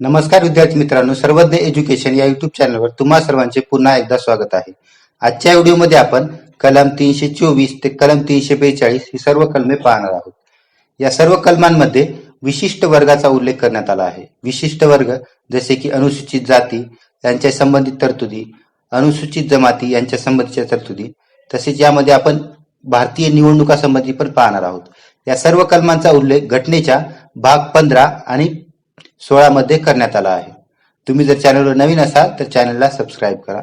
नमस्कार विद्यार्थी मित्रांनो सर्वज्ञ एज्युकेशन या युट्यूब चॅनलवर तुम्हा सर्वांचे पुन्हा एकदा स्वागत आहे. आजच्या व्हिडिओमध्ये आपण कलम तीनशे चोवीस ते कलम तीनशे बेचाळीस ही सर्व कलमे पाहणार आहोत. या सर्व कलमांमध्ये विशिष्ट वर्गाचा उल्लेख करण्यात आला आहे. विशिष्ट वर्ग जसे की अनुसूचित जाती यांच्या संबंधित तरतुदी अनुसूचित जमाती यांच्या संबंधीच्या तरतुदी तसेच यामध्ये आपण भारतीय निवडणुकासंबंधी पण पाहणार आहोत. या सर्व कलमांचा उल्लेख घटनेच्या भाग पंधरा आणि सोळा मध्ये करण्यात आला आहे. तुम्ही जर चॅनलवर नवीन असाल तर चॅनलला सबस्क्राईब करा.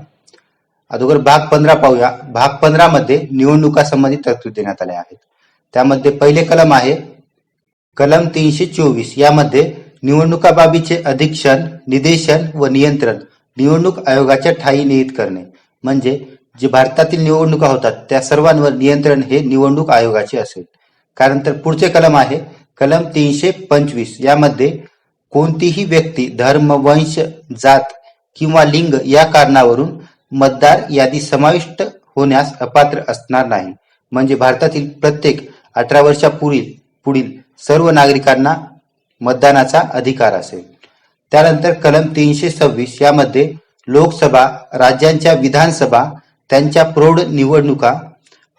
अगोदर भाग पंधरा पाहूया. भाग पंधरा मध्ये निवडणुका संबंधित तरतूद देण्यात आल्या आहेत. त्यामध्ये पहिले कलम आहे. कलम तीनशे चोवीस. यामध्ये निवडणुका बाबीचे अधीक्षण निदेशन व नियंत्रण निवडणूक आयोगाच्या ठायी निहित करणे. म्हणजे जे भारतातील निवडणुका होतात त्या सर्वांवर नियंत्रण हे निवडणूक आयोगाचे असेल. कारण तर पुढचे कलम आहे. कलम तीनशे पंचवीस. यामध्ये कोणतीही व्यक्ती धर्म वंश जात किंवा लिंग या कारणावरून मतदार यादी समाविष्ट होण्यास अपात्र असणार नाही. म्हणजे भारतातील प्रत्येक अठरा वर्षापुढील पुढील सर्व नागरिकांना मतदानाचा अधिकार असेल. त्यानंतर कलम तीनशे सव्वीस यामध्ये लोकसभा राज्यांच्या विधानसभा त्यांच्या प्रौढ निवडणुका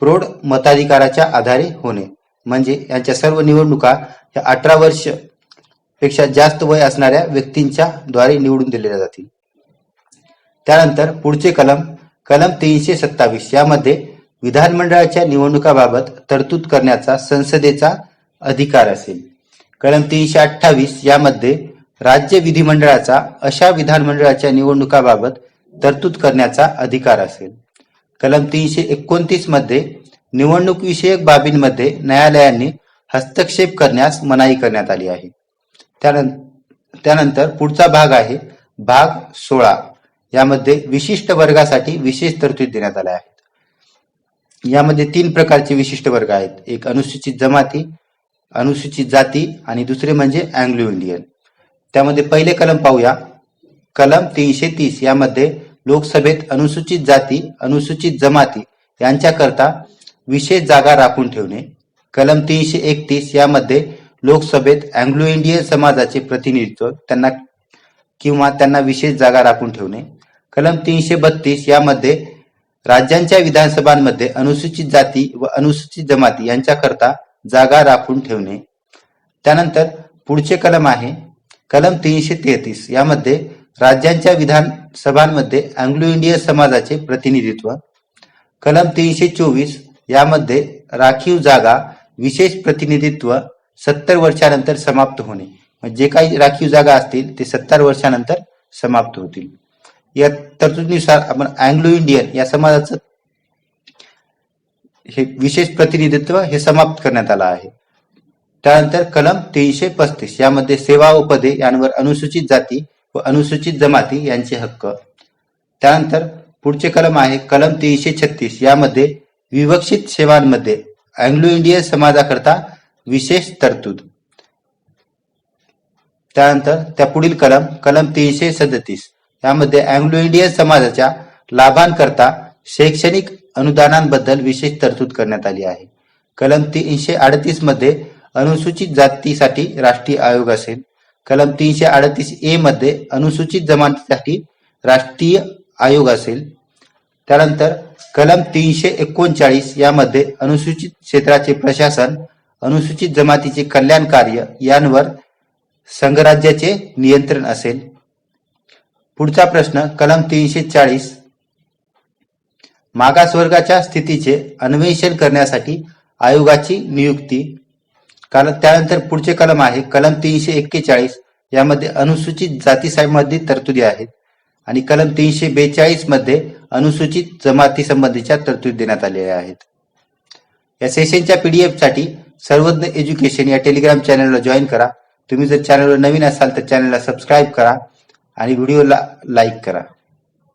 प्रौढ मताधिकाराच्या आधारे होणे. म्हणजे यांच्या सर्व निवडणुका ह्या अठरा वर्ष पेक्षा जास्त वय असणाऱ्या व्यक्तींच्या द्वारे निवडून दिलेल्या जातील. त्यानंतर पुढचे कलम कलम तीनशे सत्तावीस यामध्ये विधानमंडळाच्या निवडणुकाबाबत तरतूद करण्याचा संसदेचा अधिकार असेल. कलम तीनशे अठ्ठावीस यामध्ये राज्य विधिमंडळाचा अशा विधानमंडळाच्या निवडणुकाबाबत तरतूद करण्याचा अधिकार असेल. कलम तीनशे एकोणतीसमध्ये निवडणूक विषयक बाबींमध्ये न्यायालयाने हस्तक्षेप करण्यास मनाई करण्यात आली आहे. त्यानंतर त्यानंतर पुढचा भाग आहे भाग सोळा. यामध्ये विशिष्ट वर्गासाठी विशेष तरतूद देण्यात आल्या आहेत. यामध्ये तीन प्रकारचे विशिष्ट वर्ग आहेत. एक अनुसूचित जमाती अनुसूचित जाती आणि दुसरे म्हणजे अँग्लो इंडियन त्यामध्ये पहिले कलम पाहूया. कलम तीनशे तीस यामध्ये लोकसभेत अनुसूचित जाती अनुसूचित जमाती यांच्याकरता विशेष जागा राखून ठेवणे. कलम तीनशे एकतीस यामध्ये लोकसभेत अँग्लो इंडियन समाजाचे प्रतिनिधित्व त्यांना किंवा त्यांना विशेष जागा राखून ठेवणे. कलम तीनशे बत्तीस यामध्ये राज्यांच्या विधानसभांमध्ये अनुसूचित जाती व अनुसूचित जमाती यांच्याकरता जागा राखून ठेवणे. त्यानंतर पुढचे कलम आहे. कलम तीनशे तेहतीस यामध्ये राज्यांच्या विधानसभांमध्ये अँग्लो इंडियन समाजाचे प्रतिनिधित्व. कलम तीनशे चोवीस यामध्ये राखीव जागा विशेष प्रतिनिधित्व सत्तर वर्षानंतर समाप्त होणे. म्हणजे जे काही राखीव जागा असतील ते सत्तर वर्षानंतर समाप्त होतील. या तरतुदीनुसार आपण अँग्लो इंडियन या समाजाचं हे विशेष प्रतिनिधित्व हे समाप्त करण्यात आलं आहे. त्यानंतर कलम तीनशे पस्तीस यामध्ये सेवा व पदे यांवर अनुसूचित जाती व अनुसूचित जमाती यांचे हक्क. त्यानंतर पुढचे कलम आहे कलम तीनशे छत्तीस यामध्ये विवक्षित सेवांमध्ये अँग्लो इंडियन समाजाकरता विशेष तरतूद. त्यानंतर त्या पुढील कलम कलम तीनशे सदतीस. यामध्ये अँग्लो इंडियन समाजाच्या लाभांकरता शैक्षणिक अनुदानांबद्दल विशेष तरतूद करण्यात आली आहे. कलम तीनशे अडतीसमध्ये अनुसूचित जातीसाठी राष्ट्रीय आयोग असेल. कलम तीनशे अडतीस ए मध्ये अनुसूचित जमातीसाठी राष्ट्रीय आयोग असेल. त्यानंतर कलम तीनशे एकोणचाळीस यामध्ये अनुसूचित क्षेत्राचे प्रशासन अनुसूचित जमातीचे कल्याण कार्य यांवर संघराज्याचे नियंत्रण असेल. पुढचा प्रश्न कलम तीनशे चाळीस. मागासवर्गाच्या स्थितीचे अन्वेषण करण्यासाठी आयोगाची नियुक्ती. कारण त्यानंतर पुढचे कलम आहे कलम तीनशे एक्केचाळीस. यामध्ये अनुसूचित जातीसंबंधी तरतुदी आहेत. आणि कलम तीनशे बेचाळीसमध्ये अनुसूचित जमाती संबंधीच्या तरतुदी देण्यात आलेल्या आहेत. या सेशनच्या पीडीएफसाठी सर्वज्ञ एज्युकेशन या टेलिग्राम चॅनलला जॉईन करा. तुम्ही जर चॅनलवर नवीन असाल तर चॅनलला सबस्क्राईब करा आणि व्हिडिओला लाईक करा.